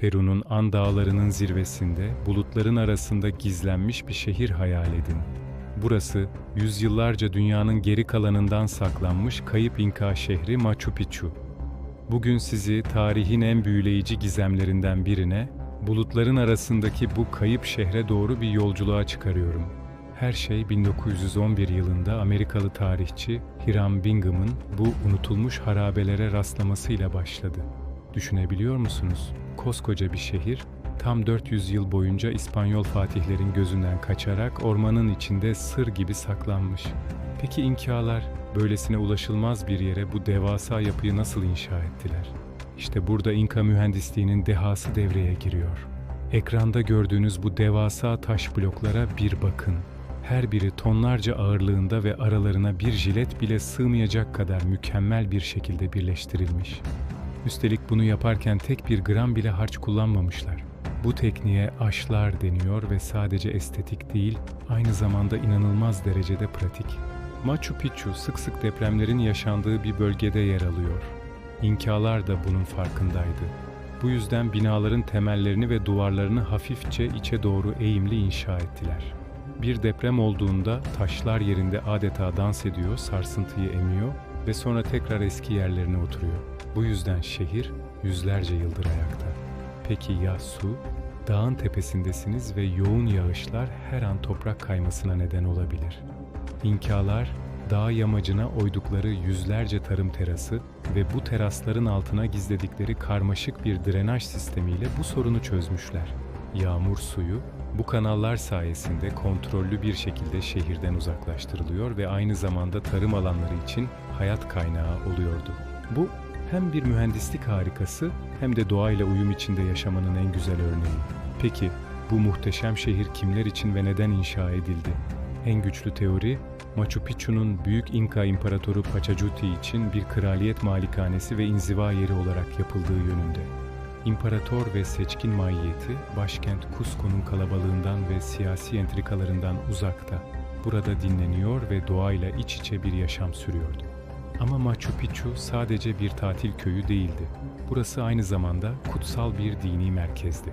Peru'nun An dağlarının zirvesinde, bulutların arasında gizlenmiş bir şehir hayal edin. Burası, yüzyıllarca dünyanın geri kalanından saklanmış kayıp İnka şehri Machu Picchu. Bugün sizi tarihin en büyüleyici gizemlerinden birine, bulutların arasındaki bu kayıp şehre doğru bir yolculuğa çıkarıyorum. Her şey 1911 yılında Amerikalı tarihçi Hiram Bingham'ın bu unutulmuş harabelere rastlamasıyla başladı. Düşünebiliyor musunuz? Koskoca bir şehir, tam 400 yıl boyunca İspanyol fatihlerin gözünden kaçarak ormanın içinde sır gibi saklanmış. Peki İnkalar böylesine ulaşılmaz bir yere bu devasa yapıyı nasıl inşa ettiler? İşte burada İnka mühendisliğinin dehası devreye giriyor. Ekranda gördüğünüz bu devasa taş bloklara bir bakın. Her biri tonlarca ağırlığında ve aralarına bir jilet bile sığmayacak kadar mükemmel bir şekilde birleştirilmiş. Üstelik bunu yaparken tek bir gram bile harç kullanmamışlar. Bu tekniğe aşlar deniyor ve sadece estetik değil, aynı zamanda inanılmaz derecede pratik. Machu Picchu sık sık depremlerin yaşandığı bir bölgede yer alıyor. İnkalar da bunun farkındaydı. Bu yüzden binaların temellerini ve duvarlarını hafifçe içe doğru eğimli inşa ettiler. Bir deprem olduğunda taşlar yerinde adeta dans ediyor, sarsıntıyı emiyor ve sonra tekrar eski yerlerine oturuyor. Bu yüzden şehir yüzlerce yıldır ayakta. Peki ya su? Dağın tepesindesiniz ve yoğun yağışlar her an toprak kaymasına neden olabilir. İnkalar dağ yamacına oydukları yüzlerce tarım terası ve bu terasların altına gizledikleri karmaşık bir drenaj sistemiyle bu sorunu çözmüşler. Yağmur suyu bu kanallar sayesinde kontrollü bir şekilde şehirden uzaklaştırılıyor ve aynı zamanda tarım alanları için hayat kaynağı oluyordu. Bu hem bir mühendislik harikası hem de doğayla uyum içinde yaşamanın en güzel örneği. Peki bu muhteşem şehir kimler için ve neden inşa edildi? En güçlü teori Machu Picchu'nun Büyük İnka İmparatoru Pachacuti için bir kraliyet malikanesi ve inziva yeri olarak yapıldığı yönünde. İmparator ve seçkin mahiyeti başkent Cusco'nun kalabalığından ve siyasi entrikalarından uzakta. Burada dinleniyor ve doğayla iç içe bir yaşam sürüyordu. Ama Machu Picchu sadece bir tatil köyü değildi. Burası aynı zamanda kutsal bir dini merkezdi.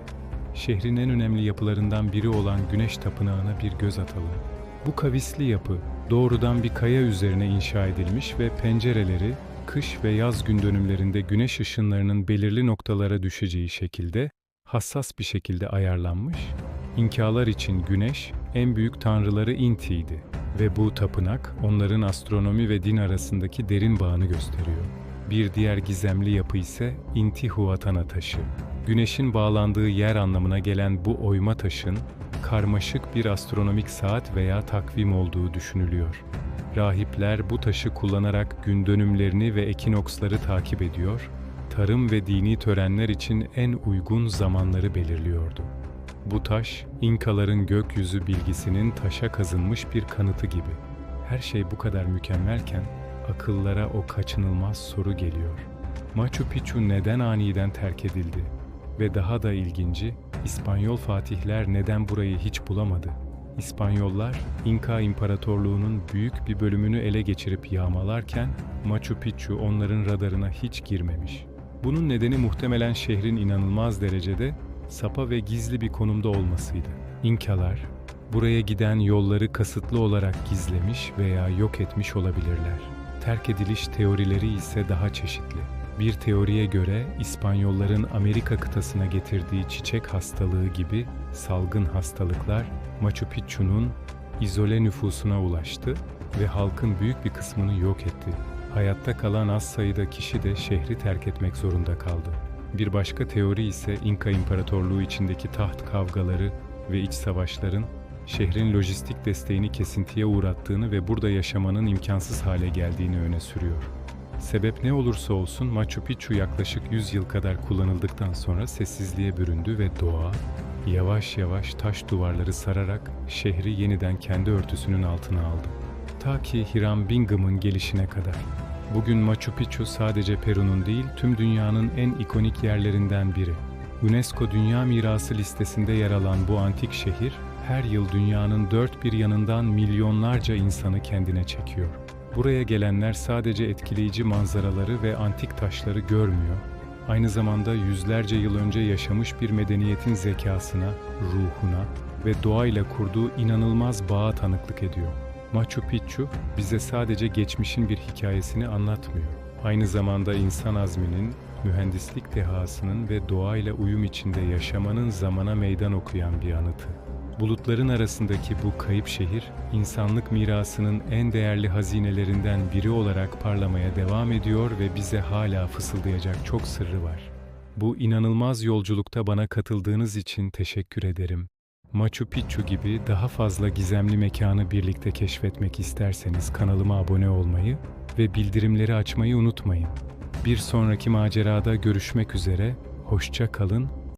Şehrin en önemli yapılarından biri olan Güneş Tapınağı'na bir göz atalım. Bu kavisli yapı doğrudan bir kaya üzerine inşa edilmiş ve pencereleri kış ve yaz gün dönümlerinde güneş ışınlarının belirli noktalara düşeceği şekilde hassas bir şekilde ayarlanmış. İnkalar için güneş en büyük tanrıları Inti'ydi ve bu tapınak onların astronomi ve din arasındaki derin bağını gösteriyor. Bir diğer gizemli yapı ise Intihuatana taşı. Güneşin bağlandığı yer anlamına gelen bu oyma taşın karmaşık bir astronomik saat veya takvim olduğu düşünülüyor. Rahipler bu taşı kullanarak gün dönümlerini ve ekinoksları takip ediyor, tarım ve dini törenler için en uygun zamanları belirliyordu. Bu taş, İnkaların gökyüzü bilgisinin taşa kazınmış bir kanıtı gibi. Her şey bu kadar mükemmelken akıllara o kaçınılmaz soru geliyor. Machu Picchu neden aniden terk edildi? Ve daha da ilginci, İspanyol fatihler neden burayı hiç bulamadı? İspanyollar, İnka İmparatorluğu'nun büyük bir bölümünü ele geçirip yağmalarken Machu Picchu onların radarına hiç girmemiş. Bunun nedeni muhtemelen şehrin inanılmaz derecede sapa ve gizli bir konumda olmasıydı. İnkalar, buraya giden yolları kasıtlı olarak gizlemiş veya yok etmiş olabilirler. Terk ediliş teorileri ise daha çeşitli. Bir teoriye göre İspanyolların Amerika kıtasına getirdiği çiçek hastalığı gibi salgın hastalıklar Machu Picchu'nun izole nüfusuna ulaştı ve halkın büyük bir kısmını yok etti. Hayatta kalan az sayıda kişi de şehri terk etmek zorunda kaldı. Bir başka teori ise İnka İmparatorluğu içindeki taht kavgaları ve iç savaşların şehrin lojistik desteğini kesintiye uğrattığını ve burada yaşamanın imkansız hale geldiğini öne sürüyor. Sebep ne olursa olsun Machu Picchu yaklaşık 100 yıl kadar kullanıldıktan sonra sessizliğe büründü ve doğa yavaş yavaş taş duvarları sararak şehri yeniden kendi örtüsünün altına aldı. Ta ki Hiram Bingham'ın gelişine kadar. Bugün Machu Picchu sadece Peru'nun değil, tüm dünyanın en ikonik yerlerinden biri. UNESCO Dünya Mirası listesinde yer alan bu antik şehir, her yıl dünyanın dört bir yanından milyonlarca insanı kendine çekiyor. Buraya gelenler sadece etkileyici manzaraları ve antik taşları görmüyor, aynı zamanda yüzlerce yıl önce yaşamış bir medeniyetin zekasına, ruhuna ve doğayla kurduğu inanılmaz bağa tanıklık ediyor. Machu Picchu bize sadece geçmişin bir hikayesini anlatmıyor. Aynı zamanda insan azminin, mühendislik dehasının ve doğayla uyum içinde yaşamanın zamana meydan okuyan bir anıtı. Bulutların arasındaki bu kayıp şehir, insanlık mirasının en değerli hazinelerinden biri olarak parlamaya devam ediyor ve bize hala fısıldayacak çok sırrı var. Bu inanılmaz yolculukta bana katıldığınız için teşekkür ederim. Machu Picchu gibi daha fazla gizemli mekanı birlikte keşfetmek isterseniz kanalıma abone olmayı ve bildirimleri açmayı unutmayın. Bir sonraki macerada görüşmek üzere, hoşça kalın